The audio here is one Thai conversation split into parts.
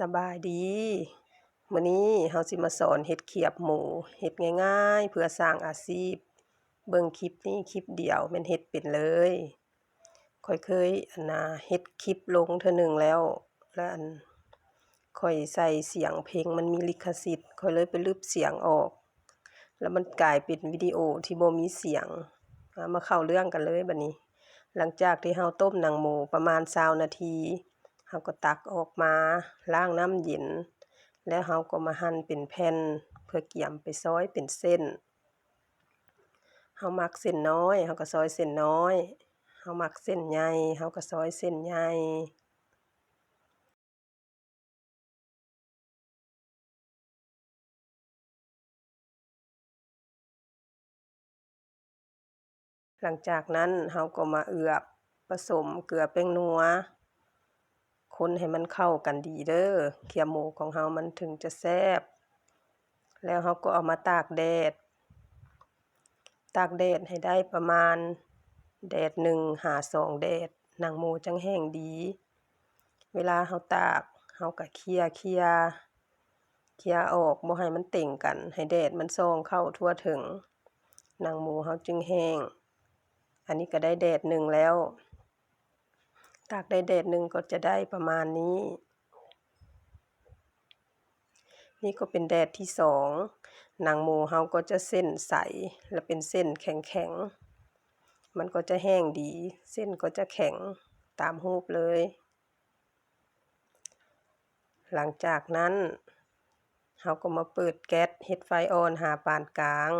สบายดีมื้อนี้เฮาสิมาสอนเฮ็ดเขียบหมูเฮ็ดง่ายๆ เพื่อสร้างอาชีพ เบิ่งคลิปนี้คลิปเดียวแม่นเฮ็ดเป็นเลยข้อยเคยอันน่ะเฮ็ดคลิปลงเทื่อหนึ่งแล้ว แล้วอันข้อยใส่เสียงเพลงมันมีลิขสิทธิ์ข้อยเลยไปลบเสียงออก แล้วมันกลายเป็นวิดีโอที่บ่มีเสียงมาเข้าเรื่องกันเลยบัดนี้ หลังจากที่เฮาต้มหนังหมูประมาณ20นาที เฮาก็ตักออกมาล้างน้ำเย็น แล้วเฮาก็มาหั่นเป็นแผ่น เพื่อเกี่ยมไปซอยเป็นเส้นเฮามักเส้นน้อยเฮาก็ซอยเส้นน้อยเฮามักเส้นใหญ่เฮาก็ซอยเส้นใหญ่หลังจากนั้นเฮาก็มาเอือบผสมเกลือแป้งนัว คนให้มันเข้ากันดีเด้อเขียหมูของเฮามันถึงจะแซ่บแล้วเฮาก็เอามาตากแดด ตากแดดให้ได้ประมาณแดดหนึ่งหาสองแดดหนังหมูจังแห้งดี เวลาเฮาตากเฮาก็เคี่ยๆเคี่ยออกบ่ให้มันเต่งกัน ให้แดดมันส่องเข้าทั่วถึงหนังหมูเฮาจึงแห้ง อันนี้ก็ได้แดดหนึ่งแล้วากได้แดดหนึ่งก็จะได้ประมาณนี้ นี่ก็เป็นแดดที่สองหนังหมูเฮาก็จะเส้นใสและเป็นเส้นแข็งๆมันก็จะแห้งดี เส้นก็จะแข็งตามรูปเลย หลังจากนั้นเฮาก็มาเปิดแก๊สเฮ็ดไฟอ่อนหาปานกลาง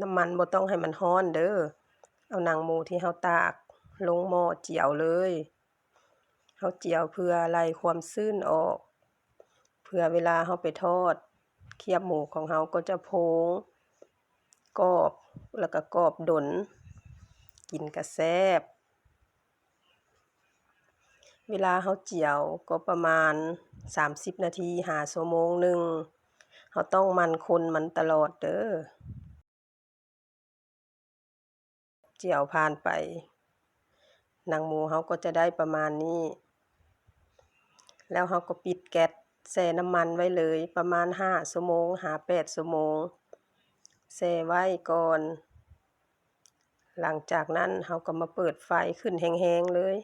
น้ำมันบ่ต้องให้มันร้อนเด้อ เอาหนังหมูที่เฮาตาก ลงหม้อเจียวเลยเฮาเจียวเพื่อไล่ความชื้นออก เพื่อเวลาเฮาไปทอดเขียบหมูของเฮาก็จะโพงกรอบแล้วก็กรอบดน กินก็แซบเวลาเฮาเจียวก็ประมาณ 30 นาทีหาชั่วโมงหนึ่งเฮาต้องมันคนมันตลอดเด้อเจียวผ่านไป หนังหมูเฮาก็จะได้ประมาณนี้ แล้วเฮาก็ปิดแก๊สแช่น้ำมันไว้เลยประมาณ5ชั่วโมงหา8ชั่วโมงแช่ไว้ก่อน หลังจากนั้นเฮาก็มาเปิดไฟขึ้นแรงๆเลย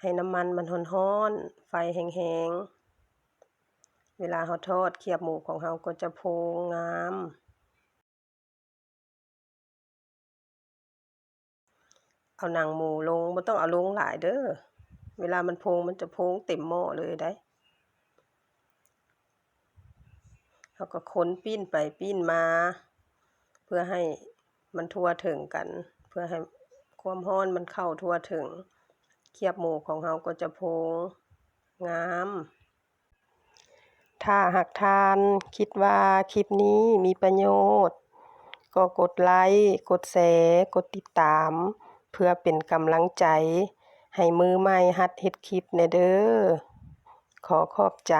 ให้น้ำมันมันร้อนๆไฟแรงๆเวลาเฮาทอดเขียบหมูของเฮาก็จะโพงงาม เอาหนังหมูลงบ่ต้องเอาลงหลายเด้อ เวลามันโพงมันจะโพงเต็มหม้อเลยได้เฮาก็คนปิ้นไปปิ้นมา เพื่อให้มันทั่วถึงกัน เพื่อให้ความร้อนมันเข้าทั่วถึงเขียบหมูของเฮาก็จะโพงงามถ้าหากทานคิดว่าคลิปนี้มีประโยชน์ ก็กดไลก์กดแชร์ กดติดตาม เพื่อเป็นกำลังใจ ให้มือใหม่หัดเฮ็ดคลิปในเด้อ ขอขอบใจ